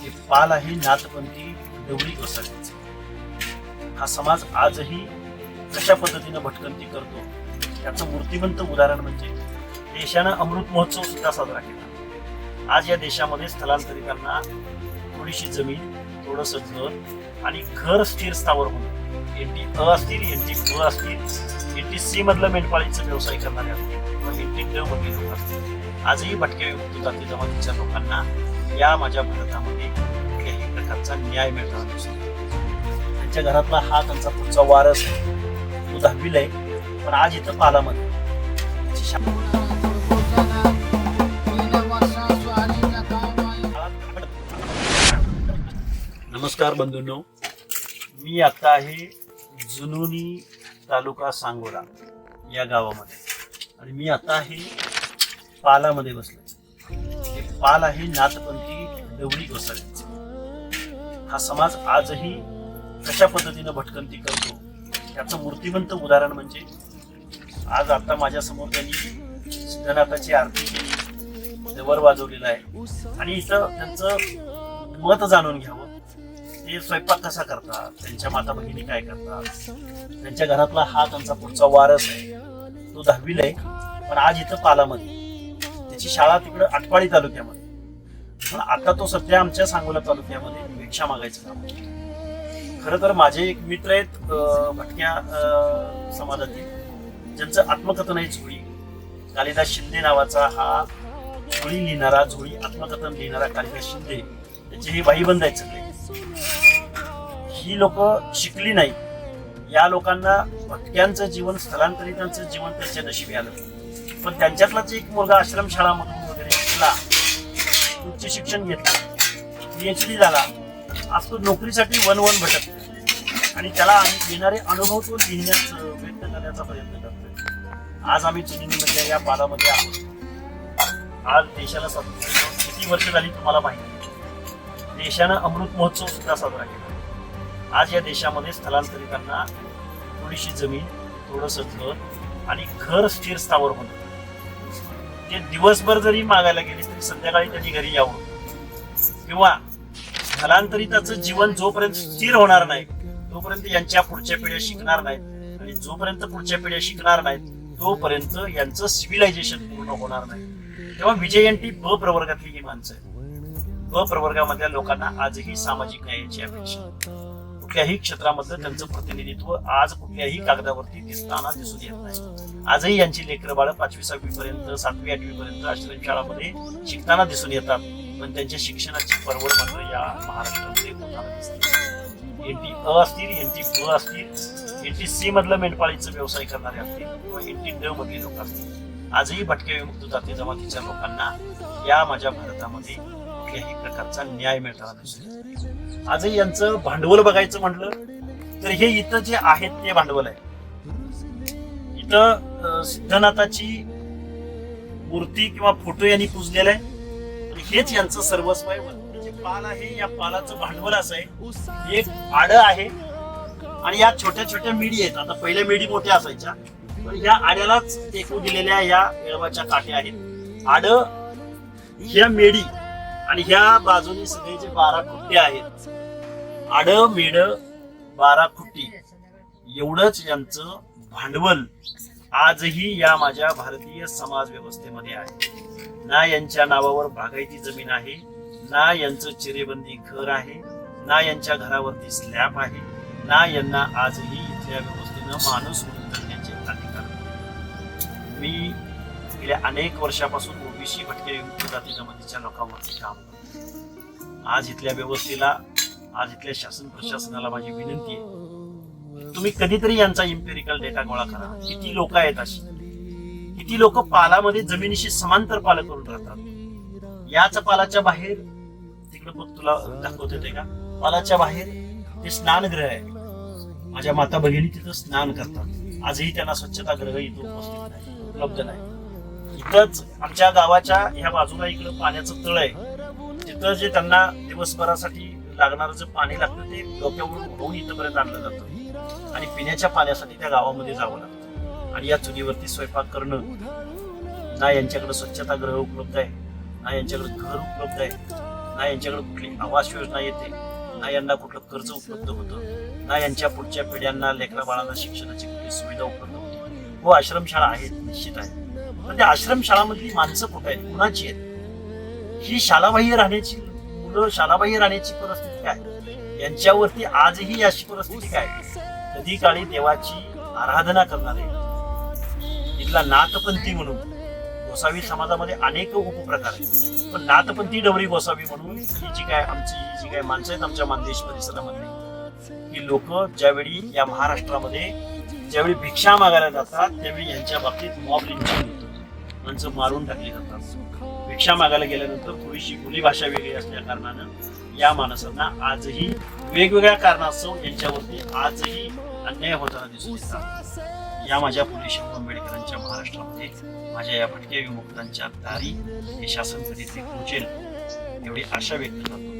हे पाल आहे नाथपंथी डवळी कोसळण्याचे हा समाज आजही कशा पद्धतीनं भटकंती करतो याचं मूर्तिमंत उदाहरण म्हणजे देशानं अमृत महोत्सव सुद्धा साजरा केला. आज या देशामध्ये स्थलांतरितांना थोडीशी जमीन थोडस घर आणि घर स्थिर स्थावर म्हणून एन टी अ असतील एन टी ब असतील एन टी सी मधलं मेंढपाळीचं व्यवसाय करणारे असतील किंवा एन टी ड मधले लोक असतील. आजही भटक्या विमुक्त जाती जमातीच्या लोकांना या माझ्या भारतामध्ये कुठल्याही प्रकारचा न्याय मिळताना दिसतो त्यांच्या घरातला हा त्यांचा पुढचा वारस आहे. तो दहावीला आहे. पण आज इथं पालामध्ये. नमस्कार बंधूंनो. मी आता आहे जुनुनी तालुका सांगोला या गावामध्ये. आणि मी आता आहे पालामध्ये बसलो पाल आहे नाथपंथी डवळी घोसाळ्यांचे. हा समाज आजही कशा पद्धतीनं भटकंती करतो याचं मूर्तिमंत उदाहरण म्हणजे आज आता माझ्यासमोर त्यांनी सिद्धनाथाची आरती केली देवर वाजवलेला आहे. आणि इथं त्यांचं मत जाणून घ्यावं. ते स्वयंपाक कसा करतात त्यांच्या माता भगिनी काय करतात त्यांच्या घरातला हा त्यांचा पुढचा वारस आहे. तो दहावीला आहे पण आज इथं पालामध्ये. त्याची शाळा तिकडं आटपाडी तालुक्यामध्ये. पण आता तो सध्या आमच्या सांगोला तालुक्यामध्ये भिक्षा मागायचं काम खर खरं तर माझे एक मित्र आहेत भटक्या समाजातील. ज्यांचं आत्मकथन आहे झोळी. कालिदास शिंदे नावाचा हा झोळी लिहिणारा झोळी आत्मकथन लिहिणारा कालिदास शिंदे. त्याचे हे भाईबंद आहेत सगळे. ही लोक शिकली नाही या लोकांना भटक्यांचं जीवन स्थलांतरितांचं जीवन त्यांच्या नशिबी आलं. पण त्यांच्यातलाच एक मुलगा आश्रमशाळामधून वगैरे शिकला उच्च शिक्षण घेतलं पीएचडी झाला आज तो नोकरीसाठी वन वन भटकतो आणि त्याला आम्ही येणारे अनुभव तो लिहिण्यास व्यक्त करण्याचा प्रयत्न करतो आज आम्ही चिनीमध्ये या पालामध्ये आहोत. आज देशाला स्वातंत्र्य किती वर्ष झाली तुम्हाला माहिती देशानं अमृत महोत्सव सुद्धा साजरा केला. आज या देशामध्ये स्थलांतरितांना थोडीशी जमीन थोडंसं घर आणि घर स्थिर स्थावर होणं. ते दिवसभर जरी मागायला गेले तरी संध्याकाळी त्यांनी घरी यावं? किंवा स्थलांतरिताचं जीवन जोपर्यंत स्थिर होणार नाही तोपर्यंत यांच्या पुढच्या पिढ्या शिकणार नाहीत आणि जोपर्यंत पुढच्या पिढ्या शिकणार नाहीत तोपर्यंत यांचं सिव्हिलायझेशन पूर्ण होणार नाही. तेव्हा विजयंती ब प्रवर्गातली ही माणसं आहेत. ब प्रवर्गामधल्या लोकांना आजही सामाजिक न्यायाची अपेक्षा कुठल्याही क्षेत्रामधलं त्यांचं प्रतिनिधित्व आज कुठल्याही कागदावरती दिसताना दिसून येत नाही. आजही यांची लेकरं बाळ पाचवी सहावी पर्यंत सातवी आठवी पर्यंत आश्रमशाळामध्ये शिकताना दिसून येतात. पण त्यांच्या शिक्षणाची परवड मात्र या महाराष्ट्रामध्ये होताना दिसते. एन टी अ असतील एन टी ब असतील एन टी सी मधलं मेंढपाळीचं व्यवसाय करणारे असतील किंवा एन टी ड मधले लोक असतील आजही भटके विमुक्त जाती जमातीच्या लोकांना या माझ्या भारतामध्ये कुठल्याही प्रकारचा न्याय मिळताना दिसतो आजही यांचं भांडवल बघायचं म्हटलं तर हे इथं जे आहेत ते भांडवल आहे. इथं सिद्धनाथाची मूर्ती किंवा फोटो यांनी पुजलेला आहे. आणि हेच यांचं सर्वस्व आहे. जे पाल आहे या पालाचं भांडवल असं आहे. एक आड आहे. आणि या छोट्या छोट्या मिडी आहेत. आता पहिल्या मिडी मोठ्या असायच्या. पण या आड्यालाच टेकू दिलेल्या या येळवाच्या काठ्या आहेत. आड ह्या मेडी आणि ह्या बाजूने सगळे जे बारा खुट्टे आहेत आड मेड बारा खुट्टी एवढंच यांचं भांडवल आजही या माझ्या भारतीय समाज व्यवस्थेमध्ये आहे. ना यांच्या नावावर बागायती जमीन आहे ना यांचं चिरेबंदी घर आहे ना यांच्या घरावरती स्लॅब आहे ना यांना आजही इथल्या व्यवस्थेनं माणूस म्हणून करण्याचे अधिकार. मी गेल्या अनेक वर्षापासून ओबीसी भटके जाती जमातीच्या लोकांवरती काम. आज इथल्या व्यवस्थेला आज इथल्या शासन प्रशासनाला माझी विनंती आहे. तुम्ही कधीतरी यांचा इम्पेरिकल डेटा गोळा करा. किती लोक आहेत अशी? किती लोक पालामध्ये जमिनीशी समांतर पाल करून राहतात? याच पालाच्या बाहेर तिकडे मग तुला दाखवत येते का? पालाच्या बाहेर ते स्नानगृह आहे. माझ्या माता भगिनी तिथं स्नान करतात. आजही त्यांना स्वच्छतागृह इथं उपस्थित नाही उपलब्ध नाही. इथंच आमच्या गावाच्या ह्या बाजूला इकडं पाण्याचं तळ आहे. तिथं जे त्यांना दिवसभरासाठी लागणारं जे पाणी लागतं ते डोक्यावरून होऊन इथंपर्यंत आणलं जातं. आणि पिण्याच्या पाण्यासाठी त्या गावामध्ये जावं लागतं. आणि या चुलीवरती स्वयंपाक करणं ना यांच्याकडे स्वच्छतागृह उपलब्ध आहे ना यांच्याकडे घर उपलब्ध आहे ना यांच्याकडे कुठली आवास योजना येते ना यांना कुठलं कर्ज उपलब्ध होतं ना यांच्या पुढच्या पिढ्यांना लेकरा बाळांना शिक्षणाची कुठली सुविधा उपलब्ध होती. हो आश्रमशाळा आहेत निश्चित आहे म्हणजे पण त्या आश्रमशाळामधली माणसं कुठं आहेत? कुणाची आहेत? ही शालाबाह्य राहण्याची मुलं शालाबाह्य राहण्याची परिस्थिती काय? यांच्यावरती आजही अशी परिस्थिती काय? कधी काळी देवाची आराधना करणारे. इथला नाथपंथी म्हणून. गोसावी समाजामध्ये अनेक उपप्रकार आहेत. पण नाथपंथी डवरी गोसावी म्हणून ही जी काय आमची जी काय माणसं आहेत आमच्या मानदेश परिसरामध्ये ही लोक ज्यावेळी या महाराष्ट्रामध्ये ज्यावेळी भिक्षा मागायला जातात त्यावेळी यांच्या बाबतीत मॉब लिंचिंग होतं. माणसं मारून टाकली जातात. भिक्षा मागायला गेल्यानंतर थोडीशी बोली भाषा वेगळी असल्या कारणानं या माणसांना आजही वेगवेगळ्या कारणास्तव यांच्यावरती आजही अन्याय होताना दिसून येतात. या माझ्या पुणे शाहू आंबेडकरांच्या महाराष्ट्रामध्ये माझ्या या भटक्या विमुक्तांच्या दारी हे शासन कधी ते पोचेल एवढी आशा व्यक्त करतो.